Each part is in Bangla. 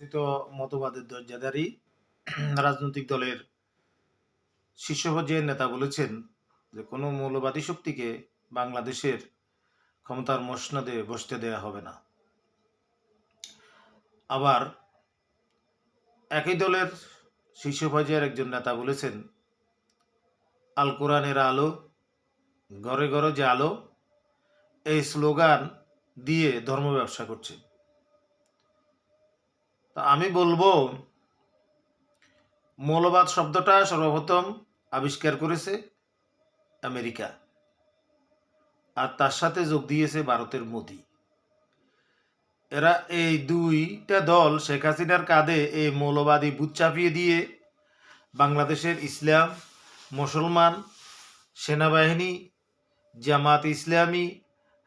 তো মতবাদের দরজাদারি রাজনৈতিক দলের শীর্ষ পর্যায়ের নেতা বলেছেন যে কোনো মৌলবাদী শক্তিকে বাংলাদেশের ক্ষমতার মসনদে বসতে দেয়া হবে না। আবার একই দলের শীর্ষ পর্যায়ের একজন নেতা বলেছেন, আল কোরআনের আলো ঘরে ঘরে যে আলো, এই স্লোগান দিয়ে ধর্ম ব্যবসা করছে। আমি বলব, মৌলবাদ শব্দটা সর্বপ্রথম আবিষ্কার করেছে আমেরিকা। আর তার সাথে যোগ দিয়েছে ভারতের মোদি। এরা এই দুইটা দল শেখ হাসিনার কাঁধে এই মৌলবাদী বুথ চাপিয়ে দিয়ে বাংলাদেশের ইসলাম, মুসলমান, সেনাবাহিনী, জামাত ইসলামী,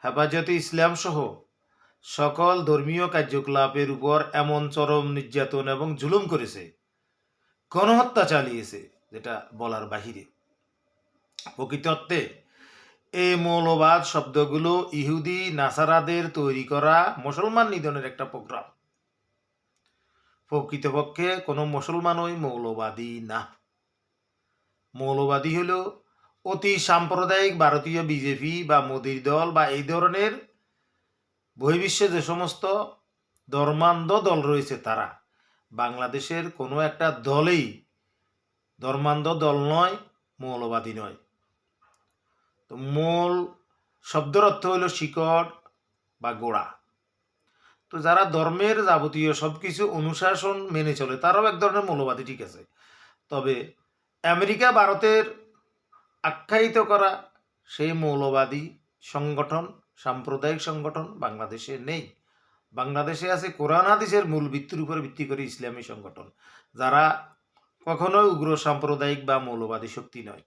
হেফাজতে ইসলাম সহ সকল ধর্মীয় কার্যকলাপের উপর এমন চরম নির্যাতন এবং জুলুম করেছে, গণহত্যা চালিয়েছে, যেটা বলার বাহিরে। প্রকৃত অর্থে, এই মৌলবাদ শব্দগুলো ইহুদি, নাসারাদের তৈরি করা মুসলমান নিধনের একটা প্রোগ্রাম। প্রকৃতপক্ষে কোনো মুসলমানই মৌলবাদী না। মৌলবাদী হলো অতি সাম্প্রদায়িক ভারতীয় বিজেপি বা মোদির দল বা এই ধরনের বহির্বিশ্বে যে সমস্ত ধর্মান্ধ দল রয়েছে তারা, বাংলাদেশের কোনো একটা দলেই ধর্মান্ধ দল নয়, মৌলবাদী নয়। তো মূল শব্দের অর্থ হলো শিকড় বা গোড়া। তো যারা ধর্মের যাবতীয় সব কিছু অনুশাসন মেনে চলে, তারাও এক ধরনের মৌলবাদী, ঠিক আছে। তবে আমেরিকা ভারতের আখ্যায়িত করা সেই মৌলবাদী সংগঠন সাম্প্রদায়িক সংগঠন বাংলাদেশে নেই। বাংলাদেশে আছে কোরআন, হাদিসের মূল ভিত্তির উপরে ভিত্তি করে ইসলামী সংগঠন, যারা কখনোই উগ্র, সাম্প্রদায়িক বা মৌলবাদী শক্তি নয়।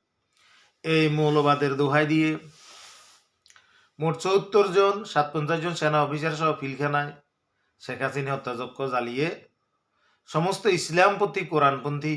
এই মৌলবাদের দোহাই দিয়ে মোট চৌত্তর জন সাত পঞ্চাশ জন সেনা অফিসার সহ ফিলখানায় শেখ হাসিনা হত্যাযজ্ঞ জ্বালিয়ে সমস্ত ইসলামপন্থী, কোরআনপন্থী